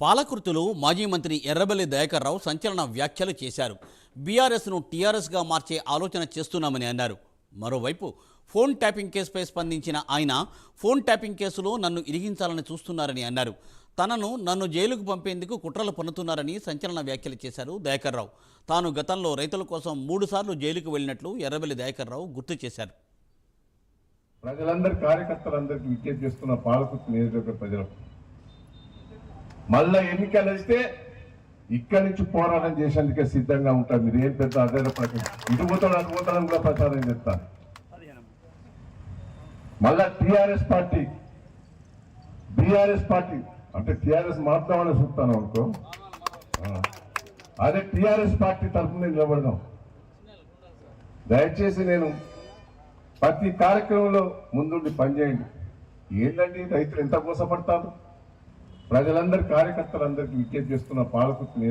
పాలకృతులు మాజీ మంత్రి ఎర్రబెల్లి దయాకర్రావు సంచలన వ్యాఖ్యలు చేశారు. బీఆర్ఎస్ను టీఆర్ఎస్గా మార్చే ఆలోచన చేస్తున్నామని అన్నారు. మరోవైపు ఫోన్ ట్యాపింగ్ కేసుపై స్పందించిన ఆయన ఫోన్ ట్యాపింగ్ కేసులో నన్ను ఇరిగించాలని చూస్తున్నారని అన్నారు. తనను నన్ను జైలుకు పంపేందుకు కుట్రలు పన్నుతున్నారని సంచలన వ్యాఖ్యలు చేశారు దయాకర్రావు. తాను గతంలో రైతుల కోసం మూడుసార్లు జైలుకు వెళ్ళినట్లు ఎర్రబెల్లి దయాకర్రావు గుర్తు చేశారు. ప్రజలందరి కార్యకర్తలందరికీ విజ్ఞప్తి చేస్తున్న పాలకుర్తి నియోజకవర్గ ప్రజలకు మళ్ళా ఎన్నికలు వస్తే ఇక్కడి నుంచి పోరాటం చేసేందుకే సిద్ధంగా ఉంటారు. మీరు ఏం పెద్ద అదే ఇటు పోతాడు అటు పోతాడని కూడా ప్రచారం చేస్తాను మళ్ళా టిఆర్ఎస్ పార్టీ బీఆర్ఎస్ పార్టీ అంటే టిఆర్ఎస్ మారుతామని చూస్తాను అనుకో. అదే టిఆర్ఎస్ పార్టీ తరఫున నిలబడదాం దయచేసి నేను ప్రతి కార్యక్రమంలో ముందుండి పనిచేయండి. ఏంటంటే రైతులు ఎంత కోసపడతారు ప్రజలందరి కార్యకర్తలందరికీ విజ్ఞప్తి చేస్తున్న పాలకుర్తి